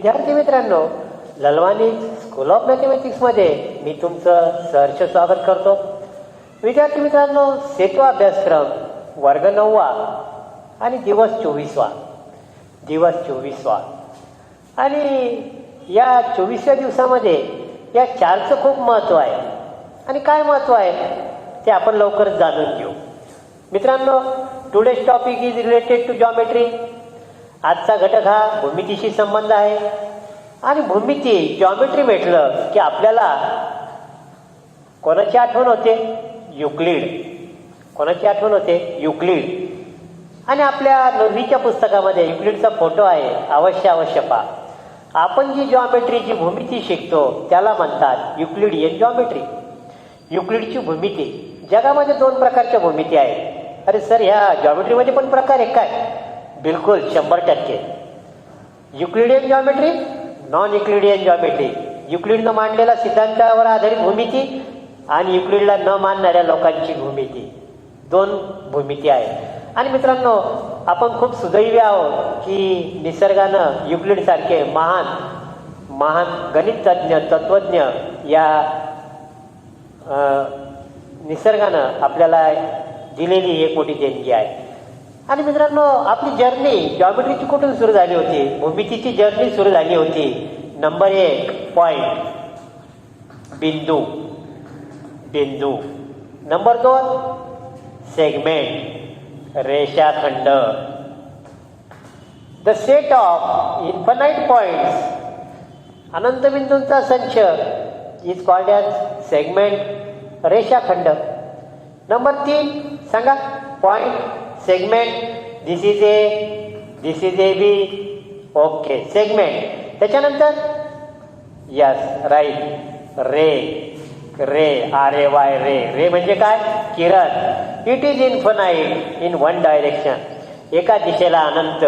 विद्यार्थी मित्रांनो Lalwani school of मॅथमॅटिक्समध्ये मी तुमचं सहर्ष स्वागत करतो. विद्यार्थी मित्रांनो सेतू अभ्यासक्रम वर्ग नववा आणि दिवस चोवीसवा. दिवस चोवीसवा. आणि या चोवीसव्या दिवसामध्ये या चारचं खूप महत्त्व आहे. आणि काय महत्त्व आहे ते आपण लवकरच जाणून घेऊ. मित्रांनो today's topic is related to geometry आजचा घटक हा भूमितीशी संबंध आहे. आणि भूमिती जॉमेट्री भेटलं की आपल्याला कोणाची आठवण होते? युक्लिड. कोणाची आठवण होते? युक्लिड. आणि आपल्या नववीच्या पुस्तकामध्ये युक्लिडचा फोटो आहे अवश्य अवश्य पहा. आपण जी जॉमेट्रीची भूमिती शिकतो त्याला म्हणतात युक्लिडियन जॉमेट्री युक्लिडची भूमिती. जगामध्ये दोन प्रकारच्या भूमिती आहेत. अरे सर ह्या जॉमेट्रीमध्ये पण प्रकार आहे काय? बिलकुल शंभर टक्के. Euclidean geometry non Euclidean geometry युक्लिडनं मांडलेला सिद्धांतावर आधारित भूमिती आणि युक्लिडला न मानणाऱ्या लोकांची भूमिती. दोन भूमिती आहेत. आणि मित्रांनो आपण खूप सुदैवी आहोत की निसर्गानं युक्लिडसारखे महान महान गणिततज्ञ तत्वज्ञ या निसर्गानं आपल्याला दिलेली एक मोठी देणगी आहे. आणि मित्रांनो आपली जर्नी जॉमेट्रीची कुठून सुरू झाली होती? भूमितीची जर्नी सुरू झाली होती. नंबर एक पॉइंट बिंदू. बिंदू. नंबर दोन सेगमेंट रेषाखंड the set of infinite points अनंत बिंदूंचा संच. इज कॉल्ड ॲज सेगमेंट रेषाखंड नंबर तीन सांगा point segment this is A this is A B okay segment त्याच्यानंतर yes right ray ray R A Y ray. Ray म्हणजे काय? किरण. It is infinite in one direction एका दिशेला अनंत.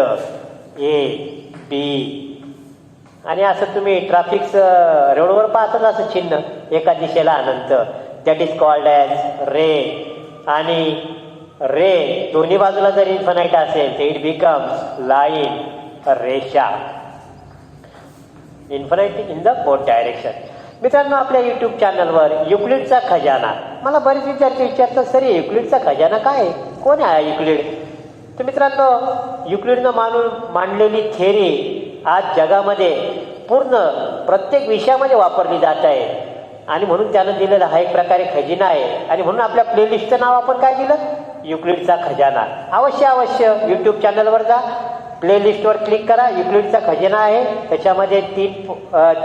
A B आणि असं तुम्ही ट्राफिक रोडवर पाहतात असं चिन्ह. एका दिशेला अनंत. That is called as ray. आणि रे दोन्ही बाजूला जर इन्फनाईट असेल तर इट बिकम्स लाईन रेषा. Infinite in the both direction मित्रांनो आपल्या युट्यूब चॅनलवर युक्लिडचा खजाना. मला बरेच विद्यार्थी विचारतात सर युक्लिडचा खजाना काय आहे? कोण आहे युक्लिड तर मित्रांनो युक्लिडनं मानून मांडलेली थेरी आज जगामध्ये पूर्ण प्रत्येक विषयामध्ये वापरली जात आहे. आणि म्हणून त्यानं दिलेला हा एक प्रकारे खजिना आहे. आणि म्हणून आपल्या प्लेलिस्टचं नाव आपण काय दिलं? युक्लिडचा खजाना. अवश्य अवश्य यूट्यूब चॅनलवर जा. प्लेलिस्टवर क्लिक करा. युक्लिडचा खजाना आहे. त्याच्यामध्ये तीन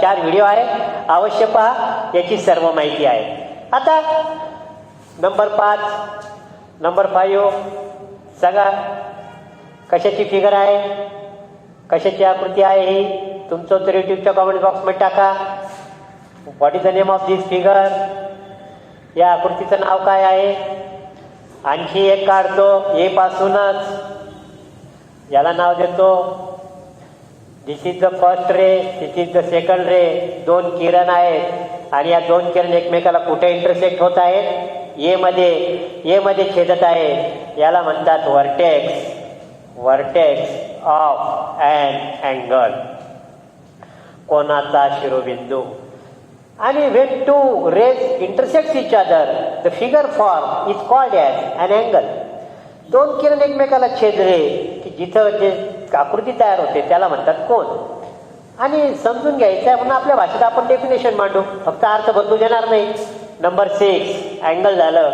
चार व्हिडिओ आहे. अवश्य पहा. याची सर्व माहिती आहे. आता नंबर पाच नंबर फाईव्ह हो. सांगा कशाची फिगर आहे? कशाची आकृती आहे ही? तुमचं उत्तर युट्यूबच्या कॉमेंट बॉक्समध्ये टाका. What is the name of this figure या आकृतीचं नाव काय आहे? आणखी एक काढतो ए पासूनच. याला नाव देतो this is the first ray this is the second ray दोन किरण आहेत आणि या दोन किरण एकमेकाला कुठे इंटरसेक्ट होत आहेत? ए मध्ये ए मध्ये छेदत आहेत. याला म्हणतात vertex vertex of and angle कोणाचा शिरोबिंदू? आणि when two rays intersect each other the figure form is called as an angle दोन किरण एकमेकाला छेदले की जिथं जे आकृती तयार होते त्याला म्हणतात कोण आणि समजून घ्यायचं आहे म्हणून आपल्या भाषेत आपण डेफिनेशन मांडू. फक्त अर्थ बदलू देणार नाही. नंबर सिक्स अँगल झालं.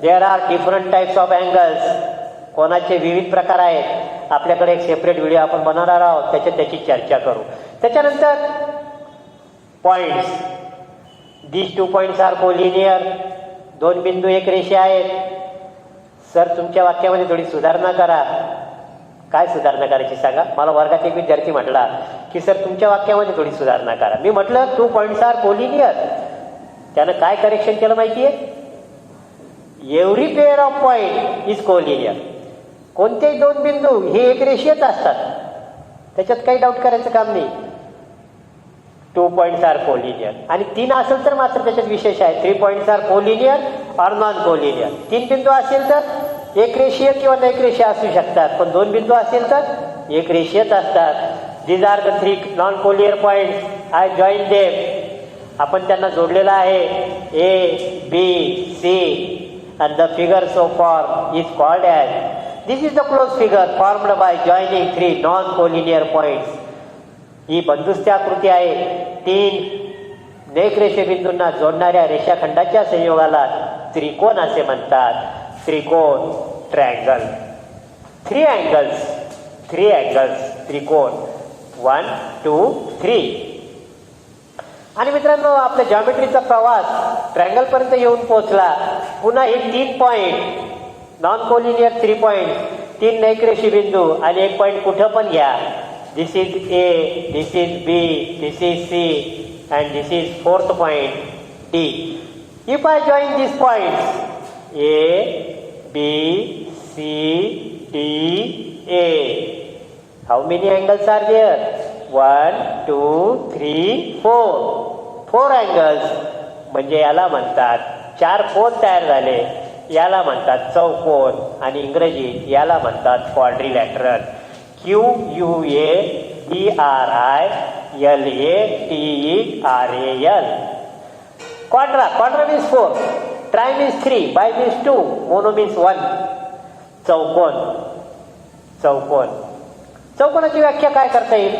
There are different types of angles कोणाचे विविध प्रकार आहेत? आपल्याकडे एक सेपरेट व्हिडिओ आपण बनवणार आहोत. त्याच्यात त्याची चर्चा करू. त्याच्यानंतर points this two points are linear दोन बिंदू एक रेषे आहेत. सर तुमच्या वाक्यामध्ये थोडी सुधारणा करा. काय सुधारणा करायची सांगा? मला वर्गात एक विद्यार्थी म्हटला की सर तुमच्या वाक्यामध्ये थोडी सुधारणा करा. मी म्हटलं टू पॉईंट्स आर कोलिनियर त्यानं काय करेक्शन केलं माहिती आहे every pair of point is collinear कोणतेही दोन बिंदू हे एक रेषीयच असतात. त्याच्यात काही डाऊट करायचं काम नाही. टू पॉईंट्स आर कोलिनियर आणि तीन असेल तर मात्र त्याच्यात विशेष आहे. Three points are collinear or non collinear तीन बिंदू असेल तर एक रेषीय किंवा एक रेषीय असू शकतात. पण दोन बिंदू असेल तर एक रेषीयच असतात. These are the three non collinear points I join them आपण त्यांना जोडलेलं आहे. A B C and the figure so formed is called as this is the close figure formed by joining three non collinear points ही बंदुस्ती आकृती आहे. तीन neck रेषेबिंदूंना जोडणाऱ्या रेषाखंडाच्या संयोगाला त्रिकोण असे म्हणतात. त्रिकोण triangle three angles three angles त्रिकोण. वन टू थ्री आणि मित्रांनो आपल्या जॉमेट्रीचा प्रवास ट्रँगल पर्यंत येऊन पोहोचला. पुन्हा हे तीन point non collinear three point तीन नैकरेषी बिंदू आणि एक पॉइंट कुठं पण घ्या. This is A this is B this is C and this is fourth point D. If I join these points A B C D, A how many angles are there? One two three four four angles म्हणजे याला म्हणतात चार कोण तयार झाले याला म्हणतात चौकोन आणि इंग्रजीत याला म्हणतात quadrilateral Q U A D R I L A T E R A L quadra quadra means four tri means three bi means two mono means one चौकोन चौकोन चौकोनाची व्याख्या काय करता येईल?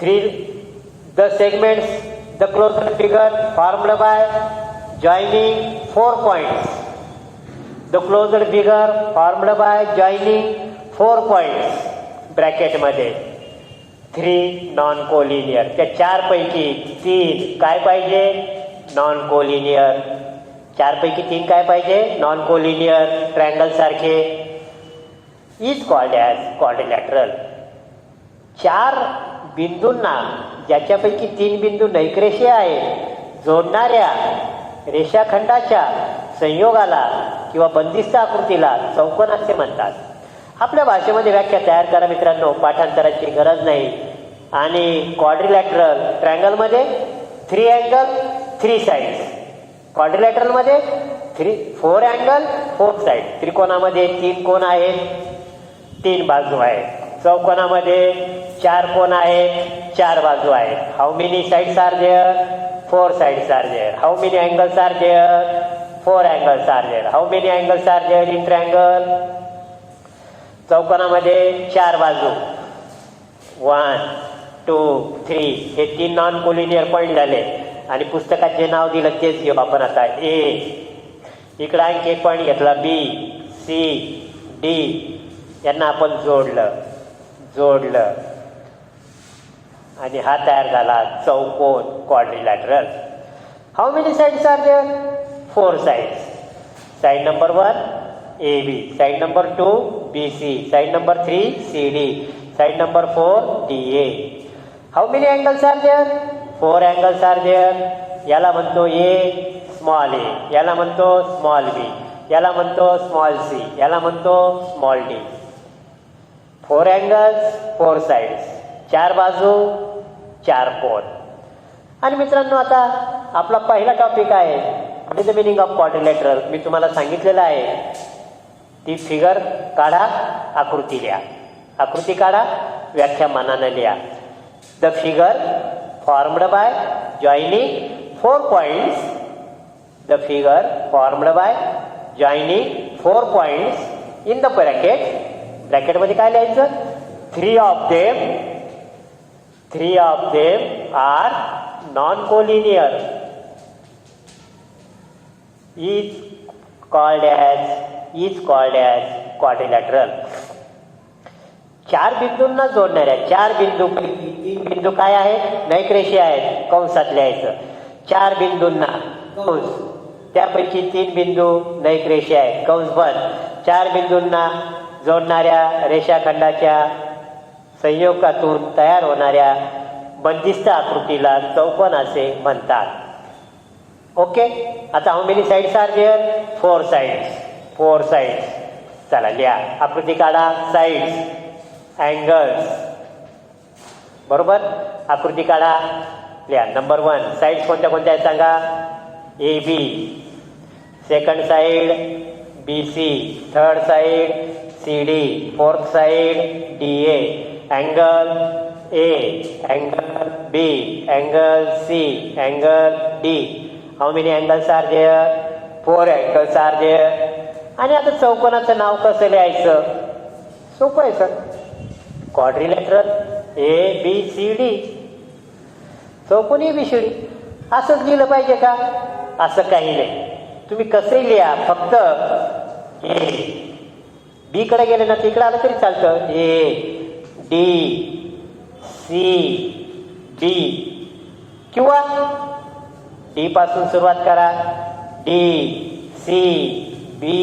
Three the segments the closer figure formed by joining four points the closer figure formed by joining four points ब्रॅकेटमध्ये three non collinear त्या चारपैकी तीन काय पाहिजे? नॉन कोलिनियर चारपैकी तीन काय पाहिजे? नॉन कोलिनियर ट्रँगल सारखे. इज कॉल्ड ॲज क्वाड्रिलॅटरल चार बिंदूंना ज्याच्यापैकी तीन बिंदू नैकरेषी आहेत जोडणाऱ्या रेषाखंडाच्या संयोगाला किंवा बंदिस्त आकृतीला चौकोन असे म्हणतात. आपल्या भाषेमध्ये व्याख्या तयार करा मित्रांनो. पाठांतराची गरज नाही. आणि क्वाड्रिलॅटरल ट्रँगलमध्ये three angle three sides क्वाड्रिलॅटरलमध्ये three four angle four side त्रिकोणामध्ये तीन कोण आहेत तीन बाजू आहेत. चौकोनामध्ये चार कोण आहेत चार बाजू आहेत. How many sides are there four sides are there how many angles are there four angles are there how many angles are there in triangle चौकोनामध्ये चार बाजू. वन टू थ्री हे तीन नॉन कोलिनियर पॉईंट झाले. आणि पुस्तकाचे नाव दिलं तेच घेऊ आपण आता. ए इकडं आणखी एक पॉईंट घेतला. बी सी डी यांना आपण जोडलं. जोडलं. आणि हा तयार झाला चौकोन quadrilateral how many sides are there four sides side number one A B side number two B C side number three C D side number four D A how many angles are there four angles are there याला म्हणतो ए small ए याला म्हणतो small बी याला म्हणतो small C याला म्हणतो small D four angles four sides चार बाजू चार कोण आणि मित्रांनो आता आपला पहिला टॉपिक आहे. द मिनिंग ऑफ क्वाड्रिलेटरल मी तुम्हाला सांगितलेलं आहे. ती फिगर काढा आकृती लिहा. आकृती काढा व्याख्या मनानं लिहा. The figure formed by joining four points the figure formed by joining four points in the bracket ब्रॅकेटमध्ये काय लिहायचं? Three of them three of them are non collinear is called as is called as quadrilateral चार बिंदूंना जोडणाऱ्या चार बिंदू तीन बिंदू काय आहेत? नैकरेषी आहेत कंसात लिहायचं चार बिंदूंना कंस त्यापैकी तीन बिंदू नैकरेषी आहेत कंस बंद चार बिंदूंना जोडणाऱ्या रेषाखंडाच्या संयोगातून तयार होणाऱ्या बंदिस्त आकृतीला चौकोन असे म्हणतात. ओके? आता how many sides are there four sides four sides चला लिहा. आकृती काढा. साईड्स अँगल्स बरोबर? आकृती काढा. लिहा. नंबर वन साईड्स कोणत्या कोणत्या आहेत सांगा? A B second side B C third side C D fourth side D A angle A angle B angle C angle D how many angles are there four angles are there आणि आता चौकोनाचं नाव कसं लिहायचं? सोपं आहे sir. Quadrilateral A B C D चौकोन A B C D असंच लिहिलं पाहिजे का? असं काही नाही. तुम्ही कसंही लिहा फक्त ए बी कडे गेले ना तिकडे आलं तरी चालतं. ए डी सी डी किंवा डी पासून सुरुवात करा. डी सी बी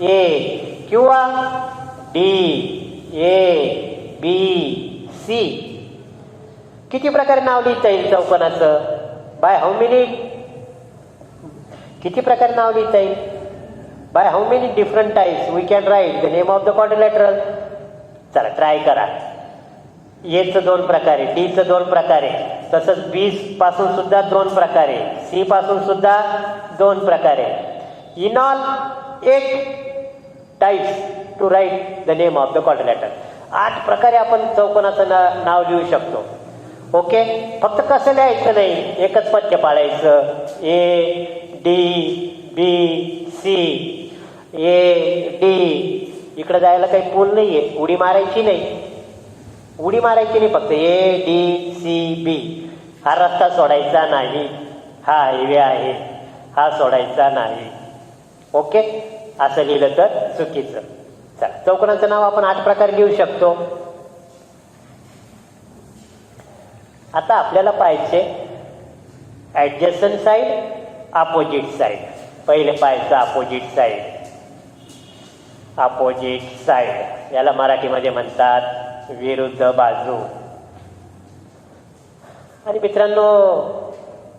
ए किंवा डी ए बी सी. किती प्रकारे नाव लिहिता येईल चौकोनाचं? बाय हाऊ मेनी किती प्रकारे नाव लिहिता येईल? By how many different types we can write the name of the quadrilateral चला ट्राय करा. एचं दोन प्रकारे डीचं दोन प्रकारे तसंच बी पासून सुद्धा दोन प्रकारे सी पासून सुद्धा दोन प्रकारे. In all eight types to write the name of the quadrilateral आठ प्रकारे आपण चौकोनाचं ना नाव लिहू शकतो. ओके फक्त कसं लिहायचं नाही? एकच पथ्य पाळायचं. A D B C A D इकडे जायला काही पूल नाही आहे उडी मारायची नाही. उडी मारायची नाही फक्त ए डी सी बी हा रस्ता सोडायचा नाही. हा हायवे आहे. हा सोडायचा नाही. ओके? असं लिहिलं तर चुकीचं. चला चौकोनाचं नाव आपण आठ प्रकारे लिहू शकतो. आता आपल्याला पाहिजे ॲडजस्टन साईड अपोजिट साईड पहिले पाहायचं अपोजिट साईड अपोजिट साईड याला मराठीमध्ये म्हणतात विरुद्ध बाजू. आणि मित्रांनो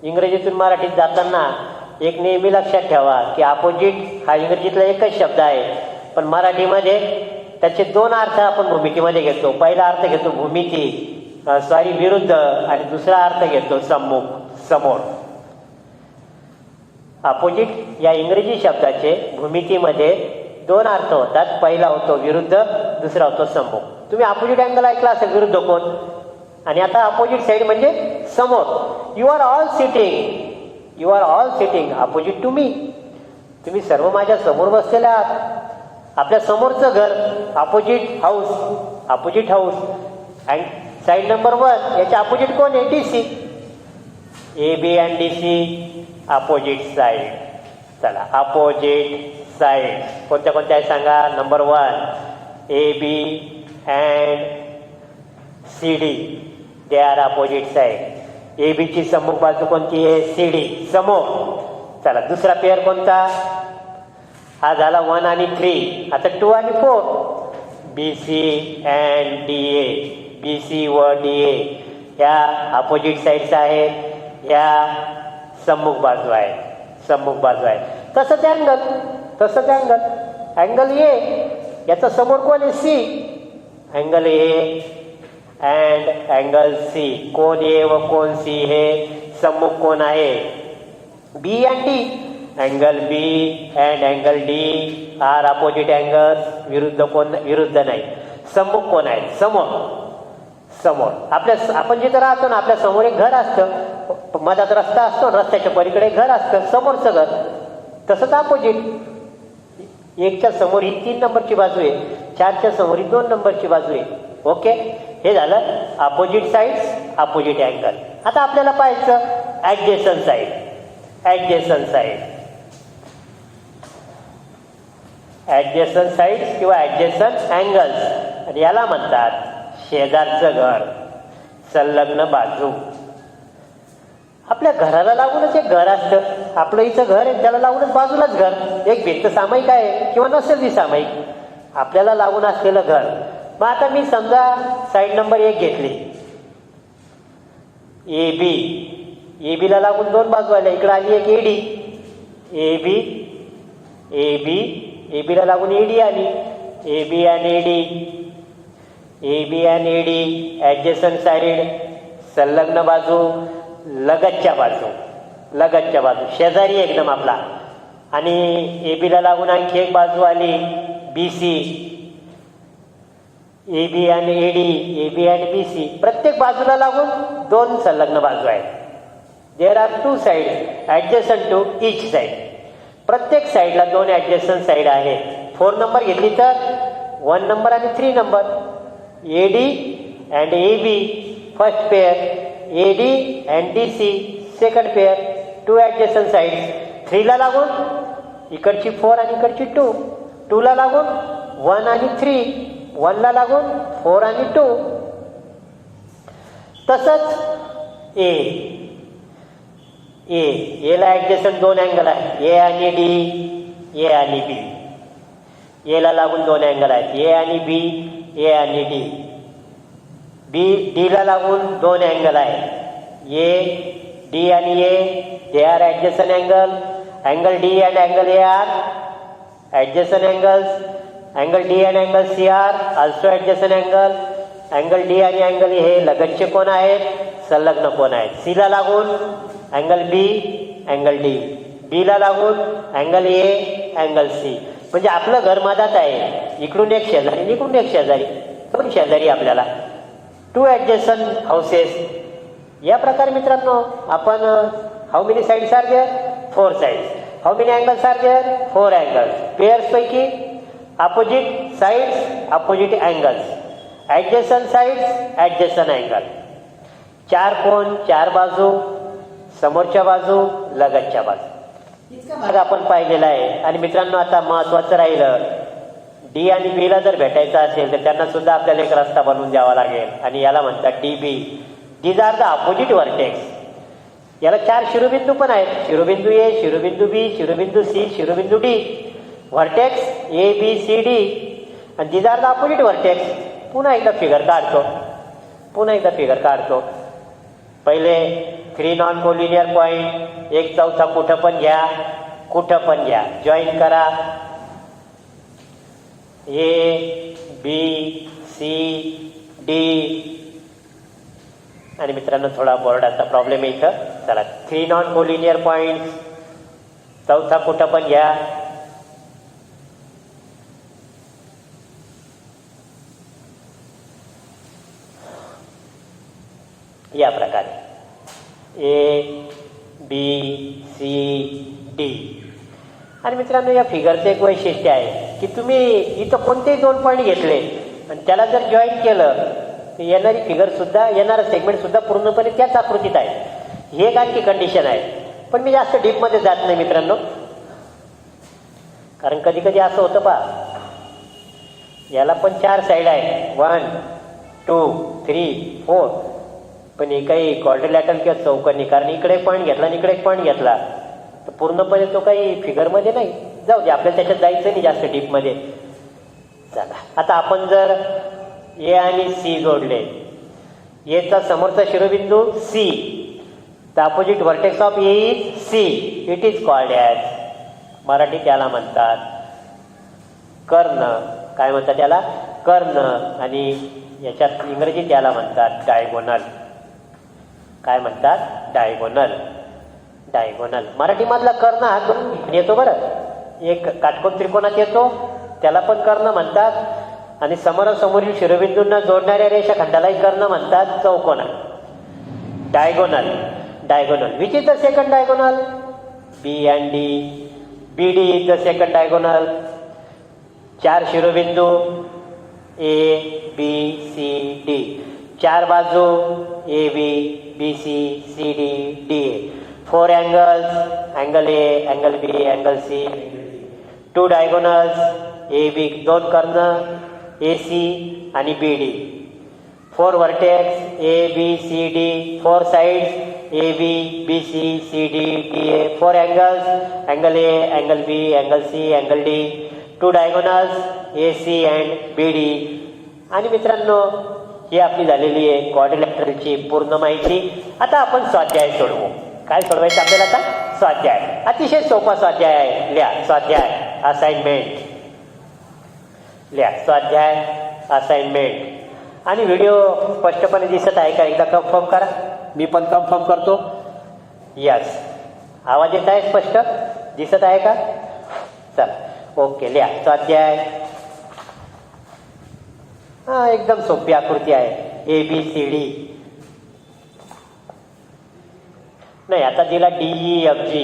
इंग्रजीतून मराठीत जाताना एक नेहमी लक्षात ठेवा की अपोजिट हा इंग्रजीतला एकच शब्द आहे. पण मराठीमध्ये त्याचे दोन अर्थ आपण भूमितीमध्ये घेतो. पहिला अर्थ घेतो भूमिती सॉरी विरुद्ध आणि दुसरा अर्थ घेतो सम्मुख समोर. अपोजिट या इंग्रजी शब्दाचे भूमितीमध्ये दोन अर्थ होतात. पहिला होतो विरुद्ध दुसरा होतो सम्मुख. तुम्ही अपोजिट अँगल ऐकला असेल विरुद्ध कोण? आणि आता अपोजिट साईड म्हणजे समोर. You are all sitting you are all sitting opposite to me तुम्ही सर्व माझ्यासमोर बसलेले आहात. आपल्या समोरचं घर opposite house opposite house and side number one याच्या अपोजिट कोण आहे? D C A B and D C opposite side चला अपोजिट साईड कोणत्या कोणत्या आहे सांगा? Number one A B and C D they are opposite side A बीची सम्मुख बाजू कोणती आहे? सी डी समोर चला दुसरा पेअर कोणता? हा झाला वन आणि थ्री आता टू आणि four B C and D A B C व डी ए या अपोजिट साईडचा आहे. या सम्मुख बाजू आहे. सम्मुख बाजू आहे. तसंच अँगल तसंच अँगल अँगल ए याचा समोर कोण आहे? C angle A and angle C कोण ए व कोण सी हे सम्मुख कोण आहे? B and D angle B and angle D are opposite angles विरुद्ध कोण? विरुद्ध नाही. सम्मुख कोण आहे? समोर. समोर. आपल्या आपण जिथं राहतो ना आपल्यासमोर एक घर असतं. मधात रस्ता असतो रस्त्याच्या पलीकडे घर असतं. समोरचं घर तसंच अपोजिट एकच्या समोर ही तीन नंबरची बाजू आहे. चारच्या समोर ही दोन नंबरची बाजू आहे. ओके? हे झालं अपोजिट साईड अपोजिट अँगल आता आपल्याला पाहायचं adjacent side adjacent side adjacent sides किंवा ॲडजेसन अँगल्स याला म्हणतात शेजारचं घर संलग्न बाजू. आपल्या घराला लागूनच एक घर असतं. आपलं इथं घर आहे त्याला लागूनच बाजूलाच घर. एक भिंत सामायिक आहे किंवा नसेल ती सामायिक. आपल्याला लागून असलेलं घर. मग आता मी समजा साईड नंबर एक घेतली. ए बी ए बीला लागून दोन बाजू आल्या इकडं आली एक eddy A B A B ए बीला लागून एडी आली. ए बी आणि एडी ए बी आणि एडी ॲडजेसन साईड संलग्न बाजू लगतच्या बाजू. लगतच्या बाजू. शेजारी एकदम आपला. आणि ए बीला लागून आणखी एक बाजू आली. बी सी ए बी आणि ए डी ए बी आणि बी सी प्रत्येक बाजूला लागून दोन संलग्न बाजू आहेत. There are two side adjacent to each side प्रत्येक साईडला दोन ॲडजस्टन साईड आहेत. फोर नंबर घेतली तर वन नंबर आणि three number A D and A B first pair A D and D C second pair two adjacent side थ्रीला लागून इकडची four आणि इकडची टू टूला लागून वन आणि थ्री वनला लागून फोर आणि टू. तसंच ए. ए. एला ॲडजस्टंट दोन अँगल आहेत. ए आणि डी ए आणि बी. एला लागून दोन अँगल आहेत. ए आणि बी ए आणि डी. बी डीला लागून दोन अँगल आहेत. ए डी आणि A they are adjacent angle angle D and angle A are adjacent angles angle D आणि angle C are also adjacent angle angle D आणि अँगल हे लगतचे कोण आहेत? संलग्न कोण आहेत. सीला लागून अँगल बी अँगल डी बीला लागून अँगल ए अँगल सी म्हणजे आपलं घर मधात आहे. इकडून एक शेजारी इकडून एक शेजारी. दोन शेजारी आपल्याला. टू ॲडजस्टन हाऊसेस या प्रकारे मित्रांनो आपण how many sides are there four sides how many angles are there four angles पेअर्सपैकी opposite sides opposite angles adjacent sides adjacent angle चार कोण चार बाजू समोरच्या बाजू लगतच्या बाजू. भाग आपण पाहिलेला आहे. आणि मित्रांनो आता महत्वाचं राहिलं डी आणि बीला जर भेटायचं असेल तर त्यांना सुद्धा आपल्याला एक रस्ता बनवून द्यावा लागेल. आणि याला म्हणतात D B these are the opposite vertex याला चार शिरोबिंदू पण आहेत. शिरोबिंदू ए शिरोबिंदू बी शिरोबिंदू सी शिरोबिंदू D vertex A B C D आणि these are the opposite vertex पुन्हा एकदा फिगर काढतो. पुन्हा एकदा फिगर काढतो. पहिले थ्री नॉन कोलिनियर पॉईंट एक चौथा कुठं पण घ्या कुठं पण घ्या. जॉईन करा. ए बी सी डी आणि मित्रांनो थोडा बोर्डाचा प्रॉब्लेम आहे इथं. चला थ्री नॉन कोलिनियर पॉईंट चौथा कुठं पण घ्या या प्रकारे ए बी सी डी आणि मित्रांनो या फिगरचं एक वैशिष्ट्य आहे की तुम्ही इथं कोणतेही दोन पॉईंट घेतले आणि त्याला जर जॉईन केलं तर येणारी फिगर सुद्धा येणारं सेगमेंट सुद्धा पूर्णपणे त्याच आकृतीत आहे. ही एक आणखी कंडिशन आहे. पण मी जास्त डीपमध्ये जात नाही मित्रांनो. कारण कधी कधी असं होतं पा याला पण चार साईड आहे. वन टू थ्री फोर पण हे काही क्वाड्रिलॅटल किंवा चौकनी कारण इकडे एक पॉईंट घेतला आणि इकडे एक पॉईंट घेतला. तर पूर्णपणे तो काही फिगरमध्ये नाही. जाऊ दे आपल्याला त्याच्यात जायचं नाही जास्त डीपमध्ये चला आता आपण जर ए आणि सी जोडले. एचा समोरचा शिरोबिंदू C the opposite vertex of A is C it is called as Marathi त्याला म्हणतात. कर्ण. काय म्हणतात त्याला? कर्ण. आणि याच्यात इंग्रजी त्याला म्हणतात डायगोनल काय म्हणतात? डायगोनल डायगोनल मराठीमधला कर्ण हा म्हणजे दोन येतो बरं. एक काटकोन त्रिकोणात येतो. त्याला पण कर्ण म्हणतात. आणि समोरासमोरील शिरोबिंदूंना जोडणाऱ्या रेषाखंडालाही कर्ण म्हणतात चौकोना diagonal diagonal which is the second diagonal B and D B D is the second diagonal चार शिरोबिंदू. ए बी सी डी चार बाजू. A B B C C D D four angles angle A angle B angle C two diagonals A B दोन कर्ण A C आणि B D four vertex A B C D four sides A B B C C D D A four angles angle A angle B angle C angle D two diagonals A C and B D आणि मित्रांनो ही आपली झालेली आहे क्वाड्रिलॅटरलची पूर्ण माहिती. आता आपण स्वाध्याय सोडवू. काय सोडवायचं आपल्याला आता? स्वाध्याय. अतिशय सोपा स्वाध्याय आहे. लिहा. स्वाध्याय. असाइनमेंट लिहा. स्वाध्याय. असाइनमेंट आणि व्हिडिओ स्पष्टपणे दिसत आहे का? एकदा कन्फर्म करा. मी पण कन्फर्म करतो. यस आवाज येत आहे स्पष्ट? दिसत आहे का? चला. ओके लिहा. स्वाध्याय. हा एकदम सोपी आकृती आहे. ए बी सी डी नाही आता दिला डी ई एफ जी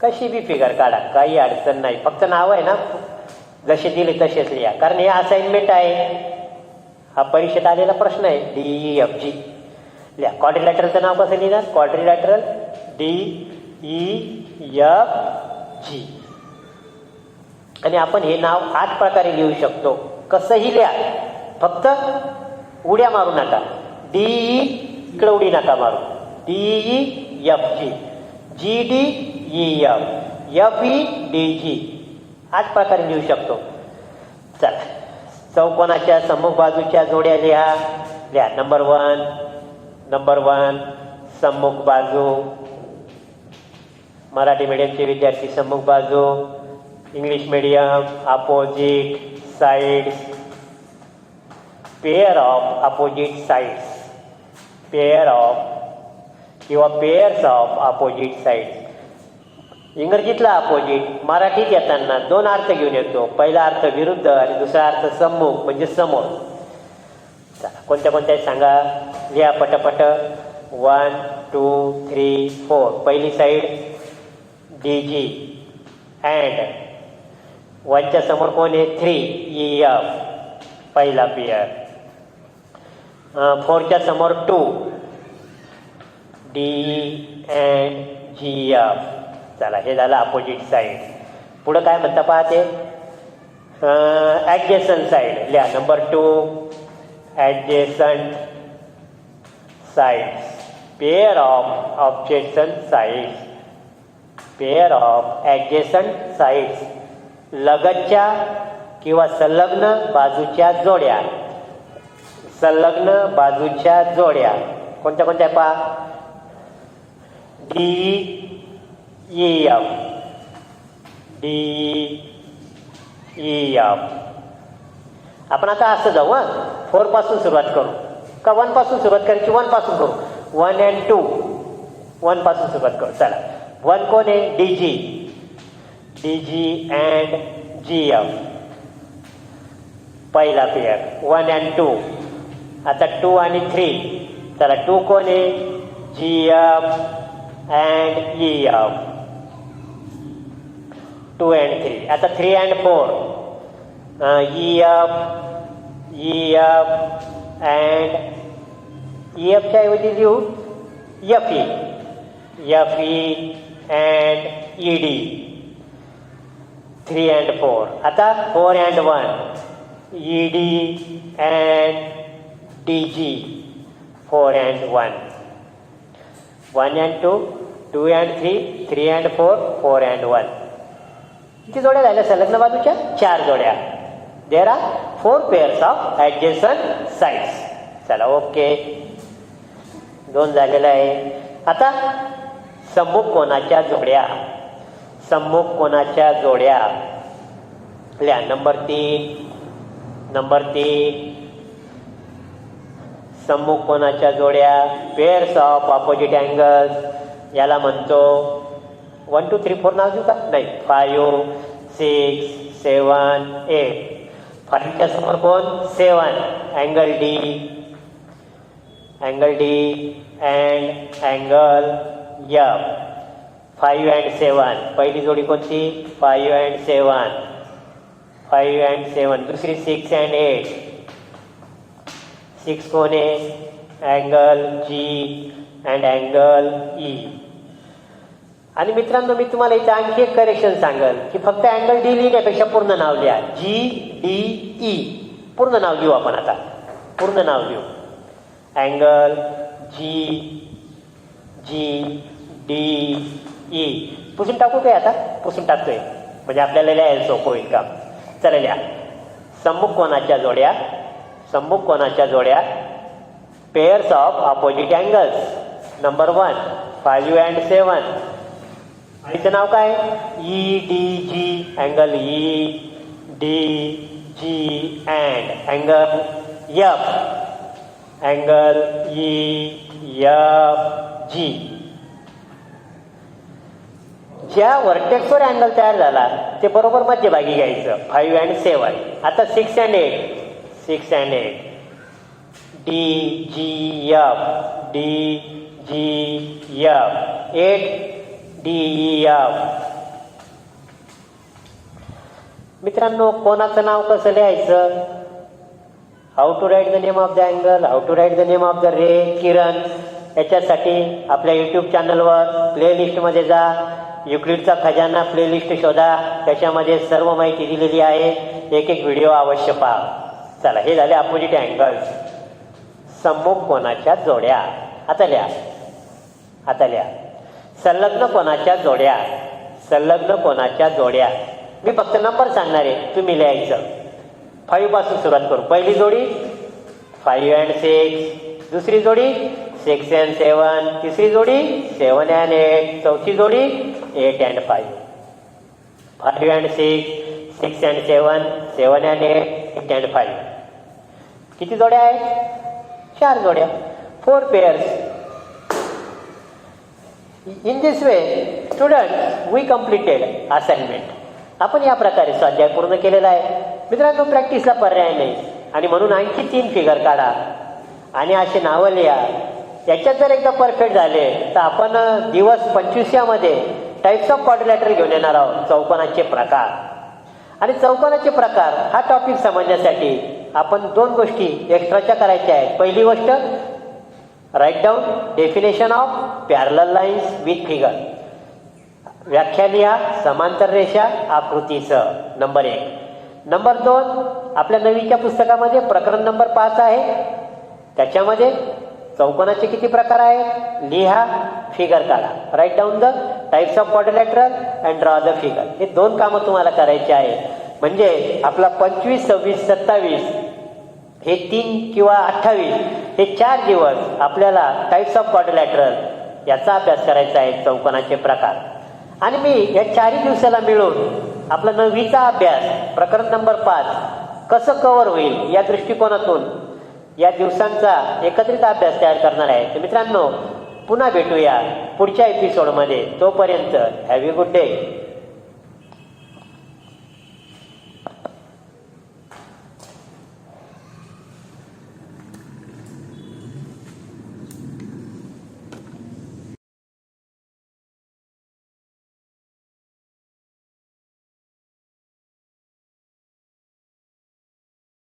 कशी बी फिगर काढा काही अडचण नाही. फक्त नाव आहे ना जसे दिले तसेच लिहा. कारण हे असाइनमेंट आहे. हा परीक्षेत आलेला प्रश्न आहे. डी ई एफ जी लिहा. क्वाड्रिलॅटरलचं नाव कसं लिहिणार? Quadrilateral D E F G आणि आपण हे नाव आठ प्रकारे लिहू शकतो. कसंही लिहा. फक्त उड्या मारू नका. डी ई उडी नका मारू. D E F G. G D E F. F E D G. आज प्रकारे लिहू शकतो. चला. चौकोनाच्या समूह बाजूच्या जोड्या लिहा. लिहा. नंबर वन नंबर वन सम्मुख बाजू. मराठी मीडियमचे विद्यार्थी सम्मुख बाजू. English medium opposite sides pair of opposite sides. Pair of किंवा पेअर्स ऑफ अपोजिट साइड्स इंग्रजीतला अपोजिट मराठीत येताना दोन अर्थ घेऊन येतो. पहिला अर्थ विरुद्ध आणि दुसरा अर्थ सम्मुख म्हणजे समोर. कोणत्या कोणत्या सांगा? लिहा पटपट. वन टू थ्री फोर पहिली साईड डी जी अँड वनच्या समोर कोण आहे? थ्री ई एफ पहिला पेअर फोरच्या समोर two. D and G F चला हे झालं अपोजिट साईड पुढं काय म्हणता पाहते? ॲडजेसन साईड लिहा number two adjacent sides pair of objection sides pair of adjacent sides लगतच्या किंवा संलग्न बाजूच्या जोड्या. संलग्न बाजूच्या जोड्या. कोणत्या कोणत्या पहा? D E F. D E F. आपण आता असं जाऊ हां. फोरपासून सुरुवात करू. का वनपासून सुरुवात करायची? वनपासून करू. One and to. वनपासून सुरुवात करू. चला. वन कोण आहे? D G. DG G and G पहिला पेअर वन अँड टू आता टू आणि थ्री चला टू कोण आहे G F and E F two and three आता three and four E F E F and E एफच्या ऐवजी लिहू. F E F E and E D three and four आता four and one E D and D G four and one one and two two and three three and four four and one किती जोड्या झाल्या? संलग्न बाजूच्या चार जोड्या. There are four pairs of adjacent sides चला okay दोन झालेलं आहे. आता समूह कोणाच्या जोड्या? सम्मुख कोणाच्या जोड्या? लिहा. नंबर तीन. नंबर तीन. सम्मुख कोणाच्या जोड्या? पेअर्स ऑफ ऑपोजिट अँगल्स याला म्हणतो वन टू थ्री फोर नाव देऊ का नाही फायव्ह सिक्स सेवन एट फाईव्हच्या समोर कोण? Seven angle D angle D and angle F five and seven पहिली जोडी कोणती? Five and seven five and seven दुसरी सिक्स अँड एट सिक्स कोण आहे? Angle G and angle E आणि मित्रांनो मी तुम्हाला इथे आणखी एक करेक्शन सांगेल की फक्त अँगल डी लिहिण्यापेक्षा पूर्ण नाव लिहा. जी डी ई पूर्ण नाव घेऊ आपण आता. पूर्ण नाव घेऊ. Angle G G D E पुसून टाकू काय आता? पुसून टाकतोय. म्हणजे आपल्याला लिहायला सोपं होईल काम. चला लिहा. सम्मुख कोणाच्या जोड्या सम्मुख कोणाच्या जोड्या pairs of opposite angles number one five and seven आईचं नाव काय? E D G angle E D G and angle F angle E F G ज्या वर्टेक्सवर अँगल तयार झाला ते बरोबर मध्यभागी घ्यायचं. फाईव्ह अँड सेवन आता six and eight six and eight D G F D G F eight D E F मित्रांनो कोणाचं नाव कसं लिहायचं? How to write the name of the angle how to write the name of the ray किरण. याच्यासाठी आपल्या YouTube चॅनलवर प्लेलिस्टमध्ये जा. युक्लिडचा खजाना प्लेलिस्ट शोधा. त्याच्यामध्ये सर्व माहिती दिलेली आहे. एक एक व्हिडिओ अवश्य पहा. चला हे झाले अपोजिट अँगल्स सम्मुख कोणाच्या जोड्या? आता लिहा. आता लिहा. संलग्न कोणाच्या जोड्या? संलग्न कोणाच्या जोड्या? मी फक्त नंबर सांगणार आहे. तुम्ही लिहायचं. फाईव्हपासून सुरुवात करू. पहिली जोडी फाईव्ह अँड सिक्स दुसरी जोडी सिक्स अँड सेवन तिसरी जोडी सेवन अँड एट चौथी जोडी eight and five five and six six and seven seven and eight eight and five किती जोड्या आहेत? चार जोड्या. Four pairs in this way student we completed assignment आपण या प्रकारे स्वाध्याय पूर्ण केलेला आहे. मित्रांनो प्रॅक्टिसला पर्याय नाही. आणि म्हणून आणखी तीन फिगर काढा. आणि असे नावं लिहा. याच्यात जर एकदा परफेक्ट झाले तर आपण दिवस पंचवीस यामध्ये टाईप्स ऑफ क्वाड्रिलॅटरल घेऊन येणार आहोत चौकोनाचे प्रकार. आणि चौकोनाचे प्रकार हा टॉपिक समजण्यासाठी आपण दोन गोष्टी एक्स्ट्राच्या करायच्या आहेत. पहिली गोष्ट write down definition of parallel lines with figure व्याख्या लिहा समांतर रेषा आकृतीसह नंबर एक. नंबर दोन आपल्या नवीच्या पुस्तकामध्ये प्रकरण नंबर पाच आहे. त्याच्यामध्ये चौकोनाचे किती प्रकार आहेत? लिहा फिगर काढा. Write down the types of quadrilateral and draw the figure हे दोन कामं तुम्हाला करायचे आहेत. म्हणजे आपला पंचवीस सव्वीस सत्तावीस हे तीन किंवा अठ्ठावीस हे चार दिवस आपल्याला टाईप्स ऑफ क्वाड्रिलॅटरल याचा अभ्यास करायचा आहे चौकोनाचे प्रकार. आणि मी या चारही दिवसाला मिळून आपला नववीचा अभ्यास प्रकरण नंबर पाच कसं कव्हर होईल या दृष्टिकोनातून या दिवसांचा एकत्रित अभ्यास तयार करणार आहे. तर मित्रांनो पुन्हा भेटूया पुढच्या एपिसोडमध्ये तोपर्यंत हॅव ए गुड डे